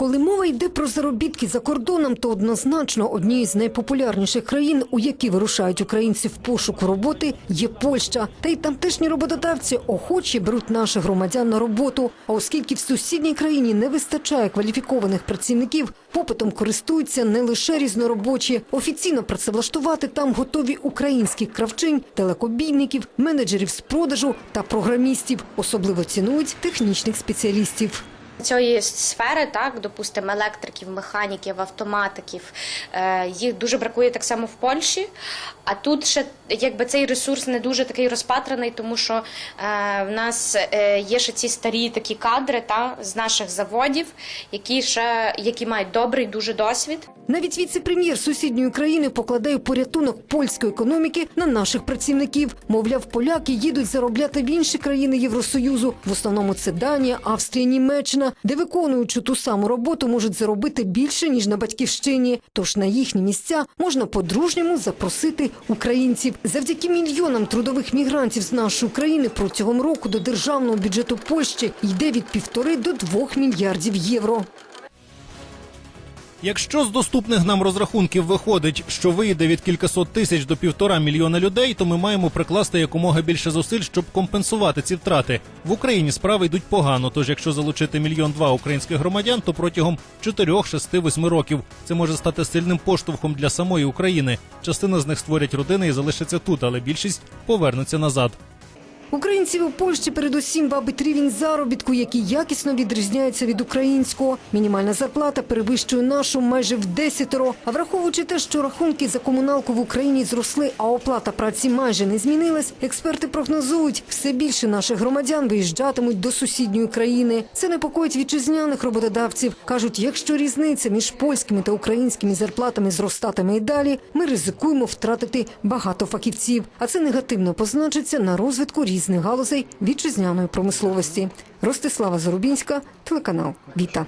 Коли мова йде про заробітки за кордоном, то однозначно однією з найпопулярніших країн, у які вирушають українці в пошуку роботи, є Польща. Та й тамтешні роботодавці охоче беруть наших громадян на роботу. А оскільки в сусідній країні не вистачає кваліфікованих працівників, попитом користуються не лише різноробочі. Офіційно працевлаштувати там готові українських кравчинь, телекобійників, менеджерів з продажу та програмістів. Особливо цінують технічних спеціалістів. Цієї сфери, так, допустимо, електриків, механіків, автоматиків, е, їх дуже бракує так само в Польщі. А тут ще якби цей ресурс не дуже такий розпатраний, тому що е, в нас е, є ще ці старі такі кадри та, з наших заводів, які ще які мають добрий дуже досвід. Навіть віце-прем'єр сусідньої країни покладає порятунок польської економіки на наших працівників. Мовляв, поляки їдуть заробляти в інші країни Євросоюзу. В основному це Данія, Австрія, Німеччина, де виконуючи ту саму роботу можуть заробити більше ніж на батьківщині. Тож на їхні місця можна по-дружньому запросити українців. Завдяки мільйонам трудових мігрантів з нашої країни протягом року до державного бюджету Польщі йде від півтори до двох мільярдів євро. Якщо з доступних нам розрахунків виходить, що вийде від кількасот тисяч до півтора мільйона людей, то ми маємо прикласти якомога більше зусиль, щоб компенсувати ці втрати. В Україні справи йдуть погано. Тож, якщо залучити мільйон два українських громадян, то протягом 4, 6, 8 років це може стати сильним поштовхом для самої України. Частина з них створять родини і залишиться тут, але більшість повернеться назад. Українців у Польщі передусім бабить рівень заробітку, який якісно відрізняється від українського. Мінімальна зарплата перевищує нашу майже в десятеро. А враховуючи те, що рахунки за комуналку в Україні зросли, а оплата праці майже не змінилась, експерти прогнозують, все більше наших громадян виїжджатимуть до сусідньої країни. Це непокоїть вітчизняних роботодавців. кажуть, якщо різниця між польськими та українськими зарплатами зростатиме і далі, ми ризикуємо втратити багато фахівців. А це негативно позначиться на розвитку різних галузей вітчизняної промисловості. Ростислава Зарубінська, телеканал Віта.